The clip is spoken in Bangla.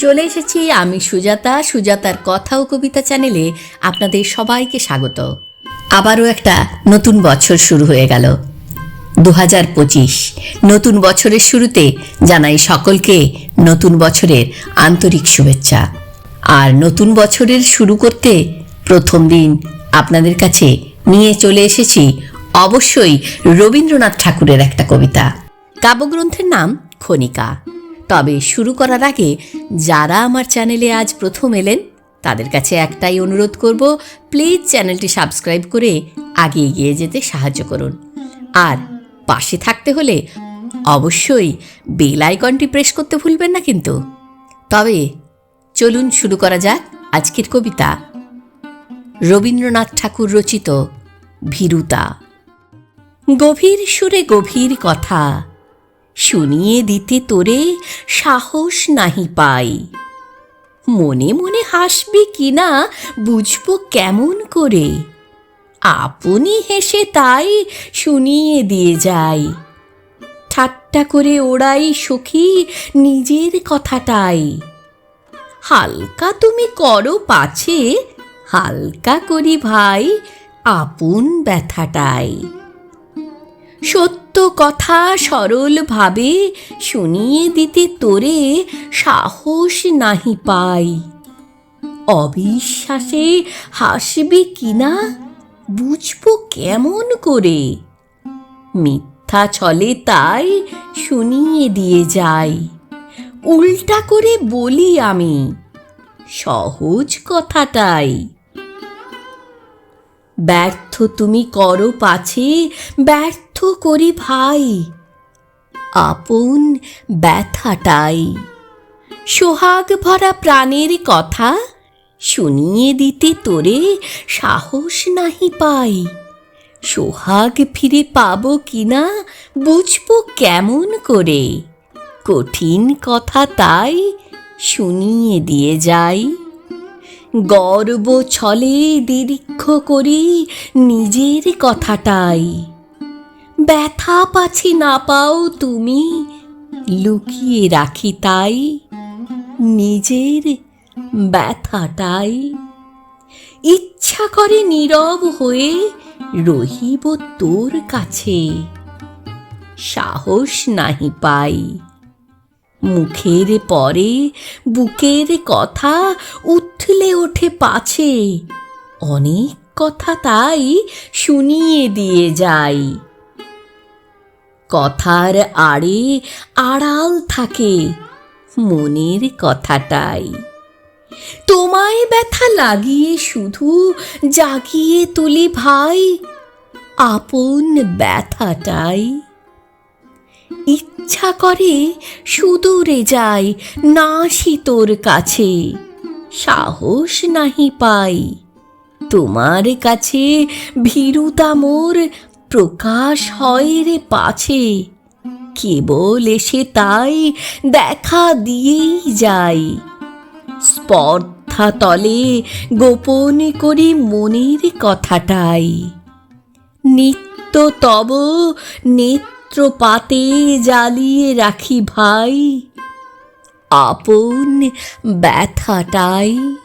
চলে এসেছি আমি সুজাতা, সুজাতার কথা ও কবিতা চ্যানেলে আপনাদের সবাইকে স্বাগত। আবারও একটা নতুন বছর শুরু হয়ে গেল। দু পঁচিশ, নতুন বছরের শুরুতে জানাই সকলকে নতুন বছরের আন্তরিক শুভেচ্ছা। আর নতুন বছরের শুরু করতে প্রথম দিন আপনাদের কাছে নিয়ে চলে এসেছি অবশ্যই রবীন্দ্রনাথ ঠাকুরের একটা কবিতা। কাব্যগ্রন্থের নাম খনিকা। তবে শুরু করার আগে যারা আমার চ্যানেলে আজ প্রথম এলেন, তাদের কাছে একটাই অনুরোধ করব, প্লিজ চ্যানেলটি সাবস্ক্রাইব করে আগে এগিয়ে যেতে সাহায্য করুন। আর পাশে থাকতে হলে অবশ্যই বেল আইকনটি প্রেস করতে ভুলবেন না কিন্তু। তবে চলুন শুরু করা যাক আজকের কবিতা। রবীন্দ্রনাথ ঠাকুর রচিত ভীরুতা। গভীর সুরে গভীর কথা শুনিয়ে দিতে তোরে সাহস নাহি পাই। মনে মনে হাসবি কিনা বুঝব কেমন করে। আপনি হেসে তাই শুনিয়ে দিয়ে যাই। ঠাট্টা করে ওড়াই সখী নিজের কথাটাই। হালকা তুমি করো পাছে, হালকা করি ভাই আপন ব্যথাটাই। সত্য কথা সরলভাবে শুনিয়ে দিতে তোরে সাহস নাহি পাই। অবিশ্বাসে হাসবে কিনা, বুঝব কেমন করে। মিথ্যা ছলে তাই শুনিয়ে দিয়ে যাই। উল্টা করে বলি আমি, সহজ কথাটাই। ব্যর্থ তুমি করো পাছে, ব্যর্থ করি ভাই। আপন ব্যথাটাই। সোহাগ ভরা প্রাণের কথা শুনিয়ে দিতে তোরে সাহস নাহি পাই। সোহাগ ফিরে পাবো কিনা বুঝব কেমন করে। কঠিন কথা তাই শুনিয়ে দিয়ে যাই। গর্ব ছলে দীর্ঘ করি নিজের কথাটাই। ব্যথা পাছি না পাও তুমি। লুকিয়ে রাখি তাই, নিজের ব্যথাটাই। ইচ্ছা করে নীরব হয়ে রহিব তোর কাছে। সাহস নাহি পাই। মুখের পরে বুকের কথা উঠলে ওঠে পাছে। অনেক কথা তাই শুনিয়ে দিয়ে যাই। কথার আড়ে আড়াল থাকে মনের কথাটাই। তোমায় ব্যথা লাগিয়ে শুধু জাগিয়ে তুলি ভাই, আপন ব্যথাটাই। ইচ্ছা করে সুদূরে যাই না তোর কাছে, সাহস নাহি পাই। তোমার কাছে ভীরুতা মোর প্রকাশ হয় রে পাছে। কেবল এসে তাই দেখা দিয়েই যাই স্পর্ধা তলে গোপন করি মনের কথাটাই। নিত্য তব নেত্রপাতে জ্বালিয়ে রাখি ভাই। আপন ব্যথাটাই